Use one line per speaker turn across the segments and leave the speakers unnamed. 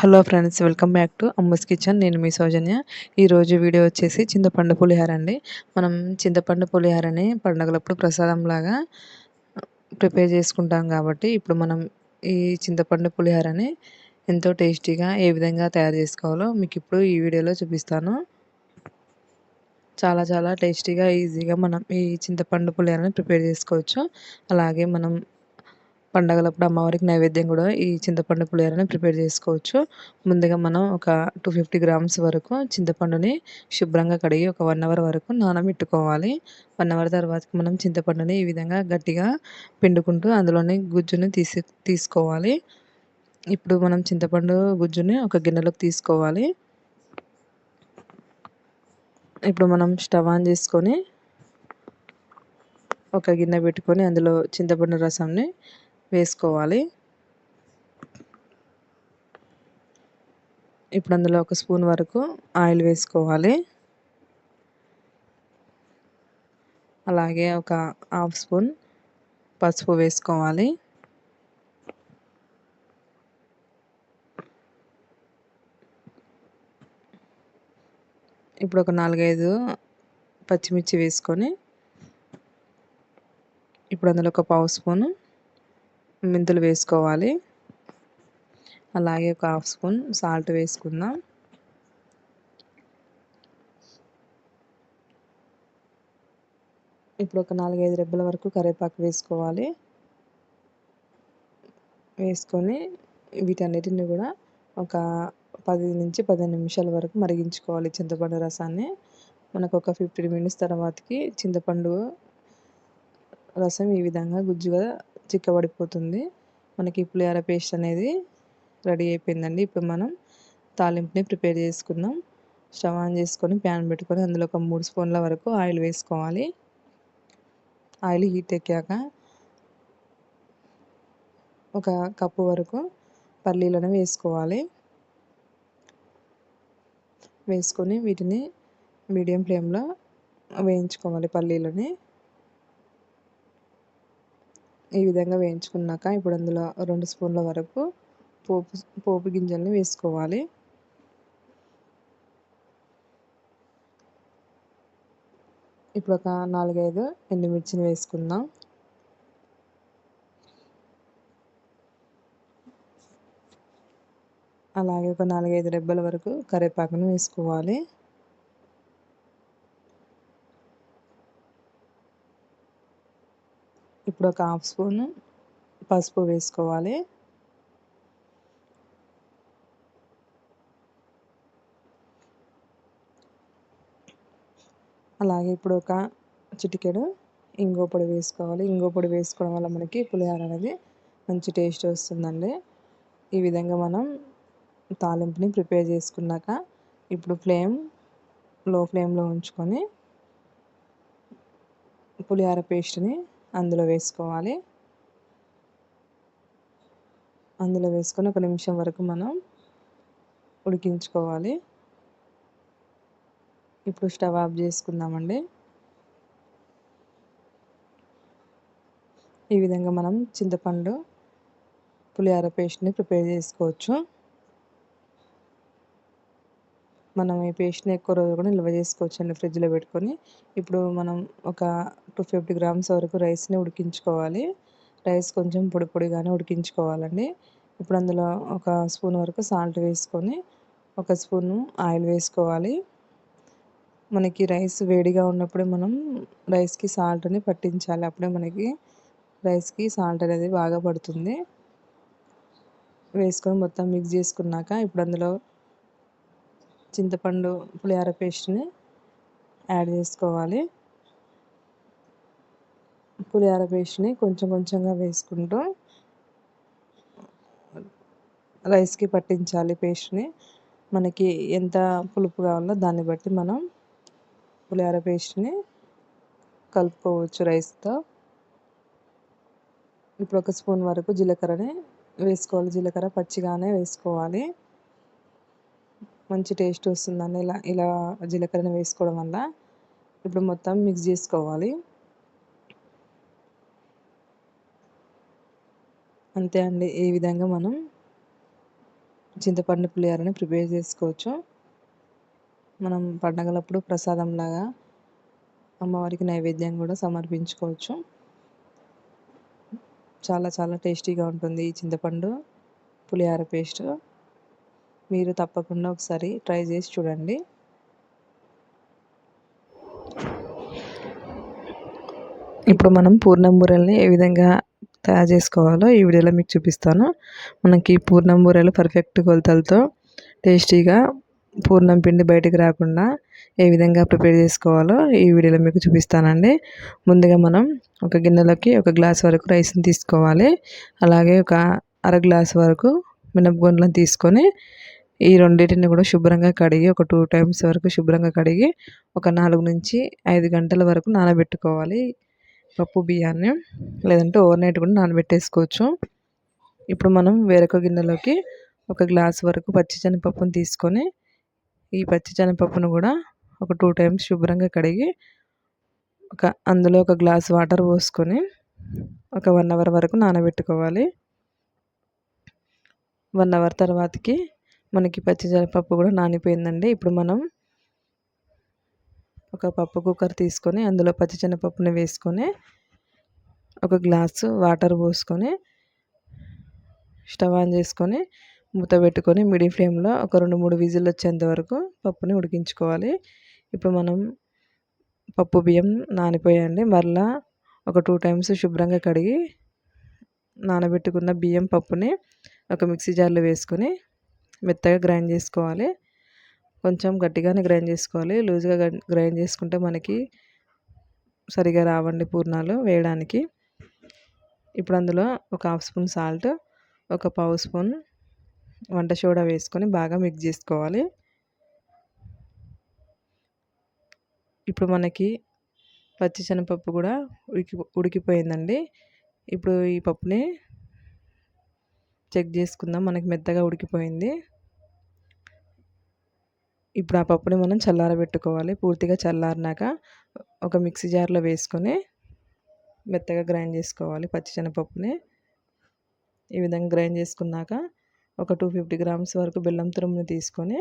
Hello friends welcome back to Amma's kitchen నేను మీ సౌజన్య. ఈరోజు వీడియో వచ్చేసి చింతపండు పులిహార అండి. మనం చింతపండు పులిహారని పండుగలప్పుడు ప్రసాదం లాగా ప్రిపేర్ చేసుకుంటాం కాబట్టి ఇప్పుడు మనం ఈ చింతపండు పులిహారని ఎంతో టేస్టీగా ఏ విధంగా తయారు చేసుకోవాలో మీకు ఇప్పుడు ఈ వీడియోలో చూపిస్తాను. చాలా చాలా టేస్టీగా ఈజీగా మనం ఈ చింతపండు పులిహారని ప్రిపేర్ చేసుకోవచ్చు. అలాగే మనం పండగలప్పుడు అమ్మవారికి నైవేద్యం కూడా ఈ చింతపండు పులిహోరని ప్రిపేర్ చేసుకోవచ్చు. ముందుగా మనం ఒక టూ ఫిఫ్టీ గ్రామ్స్ వరకు చింతపండుని శుభ్రంగా కడిగి ఒక వన్ అవర్ వరకు నానబెట్టుకోవాలి. వన్ అవర్ తర్వాత మనం చింతపండుని ఈ విధంగా గట్టిగా పిండుకుంటూ అందులోని గుజ్జుని తీసి తీసుకోవాలి. ఇప్పుడు మనం చింతపండు గుజ్జుని ఒక గిన్నెలోకి తీసుకోవాలి. ఇప్పుడు మనం స్టవ్ ఆన్ చేసుకొని ఒక గిన్నె పెట్టుకొని అందులో చింతపండు రసంని వేసుకోవాలి. ఇప్పుడు అందులో ఒక స్పూన్ వరకు ఆయిల్ వేసుకోవాలి. అలాగే ఒక హాఫ్ స్పూన్ పసుపు వేసుకోవాలి. ఇప్పుడు ఒక నాలుగైదు పచ్చిమిర్చి వేసుకొని ఇప్పుడు అందులో ఒక పావు స్పూను మెంతులు వేసుకోవాలి. అలాగే ఒక హాఫ్ స్పూన్ సాల్ట్ వేసుకుందాం. ఇప్పుడు ఒక నాలుగైదు రెబ్బల వరకు కరివేపాకు వేసుకోవాలి. వేసుకొని వీటన్నిటిని కూడా ఒక పది నుంచి పదిహేను నిమిషాల వరకు మరిగించుకోవాలి చింతపండు రసాన్ని. మనకు ఒక ఫిఫ్టీన్ మినిట్స్ తర్వాతకి చింతపండు రసం ఈ విధంగా గుజ్జుగా చిక్కబడిపోతుంది. మనకి పులిహార పేస్ట్ అనేది రెడీ అయిపోయిందండి. ఇప్పుడు మనం తాలింపుని ప్రిపేర్ చేసుకుందాం. స్టవ్ ఆన్ చేసుకొని ప్యాన్ పెట్టుకొని అందులో ఒక మూడు స్పూన్ల వరకు ఆయిల్ వేసుకోవాలి. ఆయిల్ హీట్ ఎక్కాక ఒక కప్పు వరకు పల్లీలను వేసుకోవాలి. వేసుకొని వీటిని మీడియం ఫ్లేమ్లో వేయించుకోవాలి పల్లీలని. ఈ విధంగా వేయించుకున్నాక ఇప్పుడు అందులో రెండు స్పూన్ల వరకు పోపు పోపు గింజల్ని వేసుకోవాలి. ఇప్పుడు ఒక నాలుగైదు ఎండుమిర్చిని వేసుకుందాం. అలాగే ఒక నాలుగైదు రెబ్బల వరకు కరివేపాకును వేసుకోవాలి. ఇప్పుడు ఒక హాఫ్ స్పూన్ పసుపు వేసుకోవాలి. అలాగే ఇప్పుడు ఒక చిటికెడు ఇంగో పొడి వేసుకోవాలి. ఇంగో పొడి వేసుకోవడం వల్ల మనకి పులిహోర అనేది మంచి టేస్ట్ వస్తుందండి. ఈ విధంగా మనం తాలింపుని ప్రిపేర్ చేసుకున్నాక ఇప్పుడు ఫ్లేమ్లో ఫ్లేమ్లో ఉంచుకొని పులిహోర పేస్ట్ని అందులో వేసుకోవాలి. అందులో వేసుకొని ఒక నిమిషం వరకు మనం ఉడికించుకోవాలి. ఇప్పుడు స్టవ్ ఆఫ్ చేసుకుందామండి. ఈ విధంగా మనం చింతపండు పులిహార పేస్ట్ని ప్రిపేర్ చేసుకోవచ్చు. మనం ఈ పేస్ట్ని ఎక్కువ రోజులు కూడా నిల్వ చేసుకోవచ్చు అండి ఫ్రిడ్జ్లో పెట్టుకొని. ఇప్పుడు మనం ఒక టూ ఫిఫ్టీ గ్రామ్స్ వరకు రైస్ని ఉడికించుకోవాలి. రైస్ కొంచెం పొడి పొడిగానే ఉడికించుకోవాలండి. ఇప్పుడు అందులో ఒక స్పూన్ వరకు సాల్ట్ వేసుకొని ఒక స్పూను ఆయిల్ వేసుకోవాలి. మనకి రైస్ వేడిగా ఉన్నప్పుడే మనం రైస్కి సాల్ట్ని పట్టించాలి. అప్పుడే మనకి రైస్కి సాల్ట్ అనేది బాగా పడుతుంది. వేసుకొని మొత్తం మిక్స్ చేసుకున్నాక ఇప్పుడు అందులో చింతపండు పులిహోర పేస్ట్ని యాడ్ చేసుకోవాలి. పులిహోర పేస్ట్ని కొంచెం కొంచెంగా వేసుకుంటూ రైస్కి పట్టించాలి పేస్ట్ని. మనకి ఎంత పులుపు కావాలో దాన్ని బట్టి మనం పులిహోర పేస్ట్ని కలుపుకోవచ్చు రైస్తో. ఇప్పుడు ఒక స్పూన్ వరకు జీలకర్రని వేసుకోవాలి. జీలకర్ర పచ్చిగానే వేసుకోవాలి. మంచి టేస్ట్ వస్తుందని ఇలా ఇలా జీలకర్రని వేసుకోవడం వల్ల ఇప్పుడు మొత్తం మిక్స్ చేసుకోవాలి. అంతే అండి ఈ విధంగా మనం చింతపండు పులిహోరని ప్రిపేర్ చేసుకోవచ్చు. మనం పండగలప్పుడు ప్రసాదంలాగా అమ్మవారికి నైవేద్యం కూడా సమర్పించుకోవచ్చు. చాలా చాలా టేస్టీగా ఉంటుంది ఈ చింతపండు పులిహార పేస్ట్. మీరు తప్పకుండా ఒకసారి ట్రై చేసి చూడండి. ఇప్పుడు మనం పూర్ణం బూరెల్ని ఏ విధంగా తయారు చేసుకోవాలో ఈ వీడియోలో మీకు చూపిస్తాను. మనకి పూర్ణం బూరెలు పర్ఫెక్ట్ కొలతలతో టేస్టీగా పూర్ణం పిండి బయటకు రాకుండా ఏ విధంగా ప్రిపేర్ చేసుకోవాలో ఈ వీడియోలో మీకు చూపిస్తానండి. ముందుగా మనం ఒక గిన్నెలోకి ఒక గ్లాస్ వరకు రైస్ని తీసుకోవాలి. అలాగే ఒక అర గ్లాస్ వరకు మినపగుండ్లను తీసుకొని ఈ రెండింటిని కూడా శుభ్రంగా కడిగి ఒక టూ టైమ్స్ వరకు శుభ్రంగా కడిగి ఒక నాలుగు నుంచి ఐదు గంటల వరకు నానబెట్టుకోవాలి. పప్పు బియ్యాన్ని లేదంటే ఓవర్ నైట్ కూడా నానబెట్టేసుకోవచ్చు. ఇప్పుడు మనం వేరొక గిన్నెలోకి ఒక గ్లాస్ వరకు పచ్చిశనగపప్పును తీసుకొని ఈ పచ్చిశనగపప్పును కూడా ఒక టూ టైమ్స్ శుభ్రంగా కడిగి ఒక అందులో ఒక గ్లాస్ వాటర్ పోసుకొని ఒక వన్ అవర్ వరకు నానబెట్టుకోవాలి. వన్ అవర్ తర్వాతకి మనకి పచ్చి శనగపప్పు కూడా నానిపోయిందండి. ఇప్పుడు మనం ఒక పప్పు కుక్కర్ తీసుకొని అందులో పచ్చిశనగపప్పుని వేసుకొని ఒక గ్లాసు వాటర్ పోసుకొని స్టవ్ ఆన్ చేసుకొని మూత పెట్టుకొని మీడియం ఫ్లేమ్లో ఒక రెండు మూడు విజిల్ వచ్చేంత వరకు పప్పుని ఉడికించుకోవాలి. ఇప్పుడు మనం పప్పు బియ్యం నానిపోయండి మరలా ఒక టూ టైమ్స్ శుభ్రంగా కడిగి నానబెట్టుకున్న బియ్యం పప్పుని ఒక మిక్సీ జార్లో వేసుకొని మెత్తగా గ్రైండ్ చేసుకోవాలి. కొంచెం గట్టిగానే గ్రైండ్ చేసుకోవాలి. లూజ్గా గ్రైండ్ చేసుకుంటే మనకి సరిగా రావండి పూర్ణాలు వేయడానికి. ఇప్పుడు అందులో ఒక హాఫ్ స్పూన్ సాల్ట్ ఒక పావు స్పూన్ వంట సోడా వేసుకొని బాగా మిక్స్ చేసుకోవాలి. ఇప్పుడు మనకి పచ్చి శనగపప్పు కూడా ఉడికి ఉడికిపోయిందండి. ఇప్పుడు ఈ పప్పుని చెక్ చేసుకుందాం. మనకి మెత్తగా ఉడికిపోయింది. ఇప్పుడు ఆ పప్పుని మనం చల్లారబెట్టుకోవాలి. పూర్తిగా చల్లారినాక ఒక మిక్సీ జార్లో వేసుకొని మెత్తగా గ్రైండ్ చేసుకోవాలి పచ్చిశనగపప్పుని ఈ విధంగా గ్రైండ్ చేసుకున్నాక ఒక టూ ఫిఫ్టీ గ్రామ్స్ వరకు బెల్లం తురుముని తీసుకొని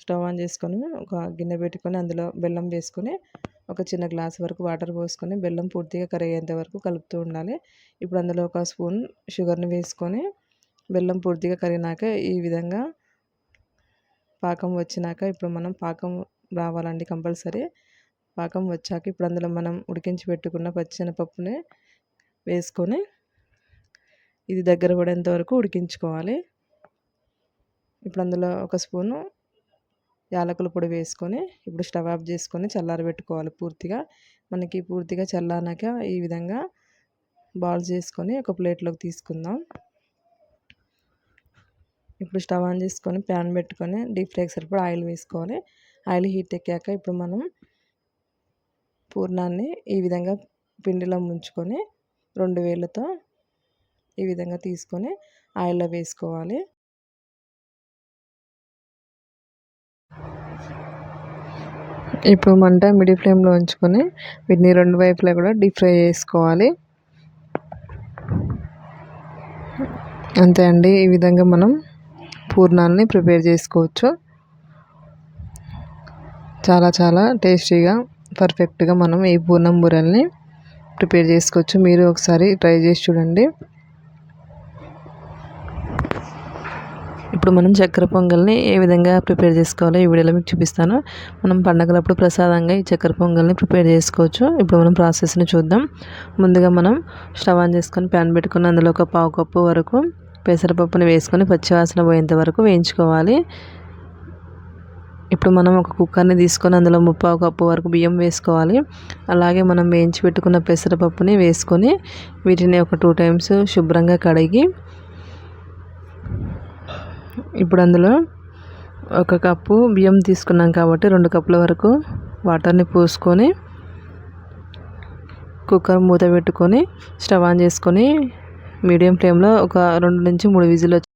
స్టవ్ ఆన్ చేసుకొని ఒక గిన్నె పెట్టుకొని అందులో బెల్లం వేసుకొని ఒక చిన్న గ్లాస్ వరకు వాటర్ పోసుకొని బెల్లం పూర్తిగా కరిగేంత వరకు కలుపుతూ ఉండాలి. ఇప్పుడు అందులో ఒక స్పూన్ షుగర్ని వేసుకొని బెల్లం పూర్తిగా కరిగినాక ఈ విధంగా పాకం వచ్చినాక ఇప్పుడు మనం పాకం రావాలండి కంపల్సరీ. పాకం వచ్చాక ఇప్పుడు అందులో మనం ఉడికించి పెట్టుకున్న పచ్చినపప్పుని వేసుకొని ఇది దగ్గర పడేంత వరకు ఉడికించుకోవాలి. ఇప్పుడు అందులో ఒక స్పూను యాలకుల పొడి వేసుకొని ఇప్పుడు స్టవ్ ఆఫ్ చేసుకొని చల్లారబెట్టుకోవాలి పూర్తిగా. మనకి పూర్తిగా చల్లారినాక ఈ విధంగా బాల్స్ చేసుకొని ఒక ప్లేట్లోకి తీసుకుందాం. ఇప్పుడు స్టవ్ ఆన్ చేసుకొని ప్యాన్ పెట్టుకొని డీప్ ఫ్రైకి సరిపడా ఆయిల్ వేసుకోవాలి. ఆయిల్ హీట్ ఎక్కాక ఇప్పుడు మనం పూర్ణాన్ని ఈ విధంగా పిండిలో ముంచుకొని రెండు వేళ్ళతో ఈ విధంగా తీసుకొని ఆయిల్లో వేసుకోవాలి. ఇప్పుడు మంట మిడిల్ ఫ్లేమ్లో ఉంచుకొని వీటిని రెండు వైపులా కూడా డీప్ ఫ్రై చేసుకోవాలి. అంతే అండి ఈ విధంగా మనం పూర్ణాన్ని ప్రిపేర్ చేసుకోవచ్చు. చాలా చాలా టేస్టీగా పర్ఫెక్ట్గా మనం ఈ పూర్ణం బూరెల్ని ప్రిపేర్ చేసుకోవచ్చు. మీరు ఒకసారి ట్రై చేసి చూడండి. ఇప్పుడు మనం చక్కెర పొంగల్ని ఏ విధంగా ప్రిపేర్ చేసుకోవాలో ఈ వీడియోలో మీకు చూపిస్తాను. మనం పండగలప్పుడు ప్రసాదంగా ఈ చక్కెర పొంగల్ని ప్రిపేర్ చేసుకోవచ్చు. ఇప్పుడు మనం ప్రాసెస్ని చూద్దాం. ముందుగా మనం స్టవ్ ఆన్ చేసుకొని ప్యాన్ పెట్టుకుని అందులో ఒక పావు కప్పు వరకు పెసరపప్పుని వేసుకొని పచ్చివాసన పోయేంత వరకు వేయించుకోవాలి. ఇప్పుడు మనం ఒక కుక్కర్ని తీసుకొని అందులో ముప్పావు కప్పు వరకు బియ్యం వేసుకోవాలి. అలాగే మనం వేయించి పెట్టుకున్న పెసరపప్పుని వేసుకొని వీటిని ఒక టూ టైమ్స్ శుభ్రంగా కడిగి ఇప్పుడు అందులో ఒక కప్పు బియ్యం తీసుకున్నాం కాబట్టి రెండు కప్పుల వరకు వాటర్ని పోసుకొని కుక్కర్ మూత పెట్టుకొని స్టవ్ ఆన్ చేసుకొని మీడియం ఫ్లేమ్లో ఒక రెండు నుంచి మూడు విజిల్ వచ్చి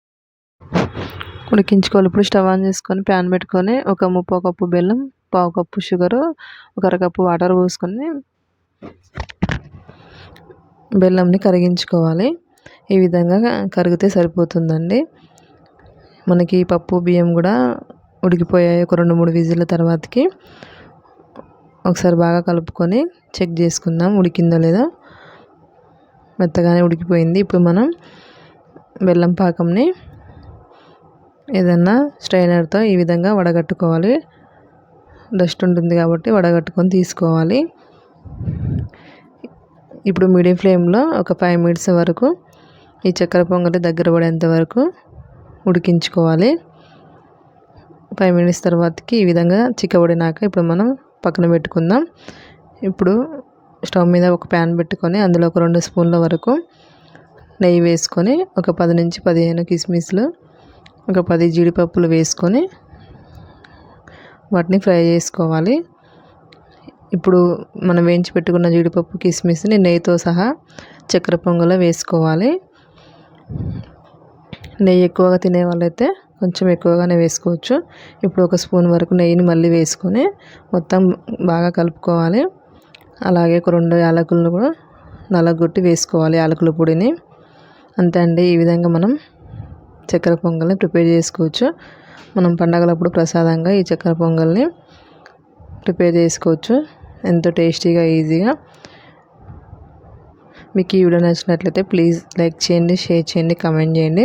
ఉడికించుకోవాలి. ఇప్పుడు స్టవ్ ఆన్ చేసుకొని ప్యాన్ పెట్టుకొని ఒక ముప్పో కప్పు బెల్లం పావు కప్పు షుగరు ఒక అరకప్పు వాటర్ పోసుకొని బెల్లంని కరిగించుకోవాలి. ఈ విధంగా కరిగితే సరిపోతుందండి. మనకి పప్పు బియ్యం కూడా ఉడికిపోయాయి ఒక రెండు మూడు విజిల్ల తర్వాతకి. ఒకసారి బాగా కలుపుకొని చెక్ చేసుకుందాం ఉడికిందో లేదో. మెత్తగానే ఉడికిపోయింది. ఇప్పుడు మనం బెల్లం పాకంని ఏదన్నా స్ట్రైనర్తో ఈ విధంగా వడగట్టుకోవాలి. డస్ట్ ఉంటుంది కాబట్టి వడగట్టుకొని తీసుకోవాలి. ఇప్పుడు మీడియం ఫ్లేమ్లో ఒక ఫైవ్ మినిట్స్ వరకు ఈ చక్కెర పొంగలి దగ్గర పడేంత వరకు ఉడికించుకోవాలి. ఫైవ్ మినిట్స్ తర్వాతకి ఈ విధంగా చిక్కబడినాక ఇప్పుడు మనం పక్కన పెట్టుకుందాం. ఇప్పుడు స్టవ్ మీద ఒక ప్యాన్ పెట్టుకొని అందులో ఒక రెండు స్పూన్ల వరకు నెయ్యి వేసుకొని ఒక పది నుంచి పదిహేను కిస్మిస్లు ఒక పది జీడిపప్పులు వేసుకొని వాటిని ఫ్రై చేసుకోవాలి. ఇప్పుడు మనం వేయించి పెట్టుకున్న జీడిపప్పు కిస్మిస్ని నెయ్యితో సహా చక్కెర పొంగలో వేసుకోవాలి. నెయ్యి ఎక్కువగా తినే వాళ్ళైతే కొంచెం ఎక్కువగానే వేసుకోవచ్చు. ఇప్పుడు ఒక స్పూన్ వరకు నెయ్యిని మళ్ళీ వేసుకొని మొత్తం బాగా కలుపుకోవాలి. అలాగే ఒక రెండు యాలకులను కూడా నలగొట్టి వేసుకోవాలి యాలకుల పొడిని. అంతే అండి ఈ విధంగా మనం చక్కెర పొంగల్ని ప్రిపేర్ చేసుకోవచ్చు. మనం పండగలప్పుడు ప్రసాదంగా ఈ చక్కెర పొంగల్ని ప్రిపేర్ చేసుకోవచ్చు. ఎంతో టేస్టీగా ఈజీగా. మీకు ఈ వీడియో నచ్చినట్లయితే ప్లీజ్ లైక్ చేయండి షేర్ చేయండి కమెంట్ చేయండి.